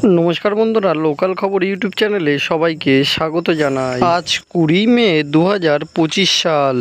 নমস্কার বন্ধুরা লোকাল খবর ইউটিউব চ্যানেলে সবাইকে স্বাগত জানাই। আজ কুড়ি মে দু হাজার পঁচিশ সাল।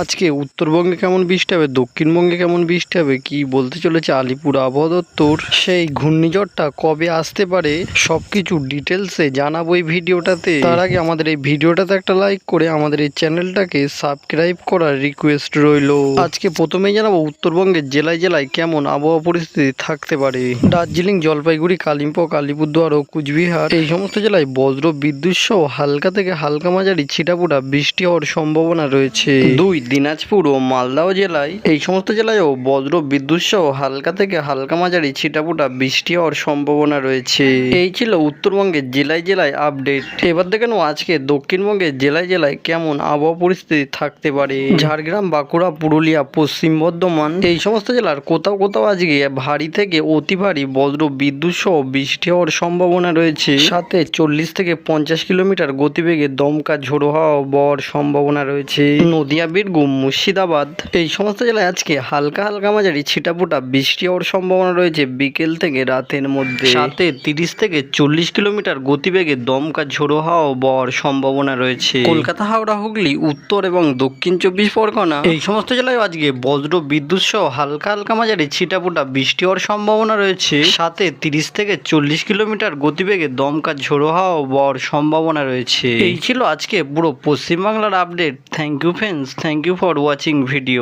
আজকে উত্তরবঙ্গে কেমন বৃষ্টি হবে, দক্ষিণবঙ্গে কেমন বৃষ্টি হবে, কি বলতে চলেছে আলিপুর আবহাওয়া দপ্তর? সেই ঘূর্ণিঝড়টা কবে আসতে পারে সব কিছু ডিটেলসে জানাব এই ভিডিওটাতে। তার আগে আমাদের এই ভিডিওটাতে একটা লাইক করে আমাদের এই চ্যানেলটাকে সাবস্ক্রাইব করার রিকোয়েস্ট রইল। আজকে প্রথমেই জানাব উত্তরবঙ্গের জেলায় জেলায় কেমন আবহাওয়া পরিস্থিতি থাকতে পারে। দার্জিলিং, জলপাইগুড়ি, কালিম্পং আলিপুরদুয়ার ও কুচবিহার। এই সমস্ত জেলায় বজ্র, বিদ্যুৎ সহ হালকা থেকে হালকা মাঝারি ছিটাফোটা বৃষ্টি হওয়ার সম্ভাবনা রয়েছে। দুই দিনাজপুর ও মালদাও জেলায় এই সমস্ত জেলায়ও বজ্র, বিদ্যুৎ সহ হালকা থেকে হালকা মাঝারি ছিটাফোটা বৃষ্টি হওয়ার সম্ভাবনা রয়েছে। এই ছিল উত্তরবঙ্গের জেলায় জেলায় আপডেট। এবার দেখে নেব আজকে দক্ষিণবঙ্গের জেলায় জেলায় কেমন আবহাওয়া পরিস্থিতি থাকতে পারে। ঝাড়গ্রাম, বাঁকুড়া, পুরুলিয়া, পশ্চিম বর্ধমান এই সমস্ত জেলার কোথাও কোথাও আজকে ভারী থেকে অতি ভারী বজ্র, বিদ্যুৎ সহ বৃষ্টি হওয়ার সম্ভাবনা রয়েছে। সাথে চল্লিশ থেকে পঞ্চাশ কিলোমিটার গতিবেগে দমকা ঝোড়ো হাওয়া বওয়ার সম্ভাবনা রয়েছে। নদিয়া বীরভূম মুর্শিদাবাদ এই সমস্ত জেলায় আজকে হালকা হালকা মাঝারি ছিটাফোটা বৃষ্টি হওয়ার সম্ভাবনা রয়েছে বিকেল থেকে রাতের মধ্যে। সাথে তিরিশ থেকে চল্লিশ কিলোমিটার গতিবেগে দমকা ঝোড়ো হাওয়া বওয়ার সম্ভাবনা রয়েছে। কলকাতা হাওড়া হুগলি উত্তর এবং দক্ষিণ চব্বিশ পরগনা এই সমস্ত জেলায় আজকে বজ্র বিদ্যুৎ সহ হালকা হালকা মাঝারি ছিটাফোটা বৃষ্টি হওয়ার সম্ভাবনা রয়েছে। সাথে তিরিশ থেকে চল্লিশ কিলোমিটার গতিবেগে দমকা ঝোড়ো হওয়া বর সম্ভাবনা রয়েছে। এই ছিল আজকে পুরো পশ্চিমবাংলার update thank you friends thank you for watching video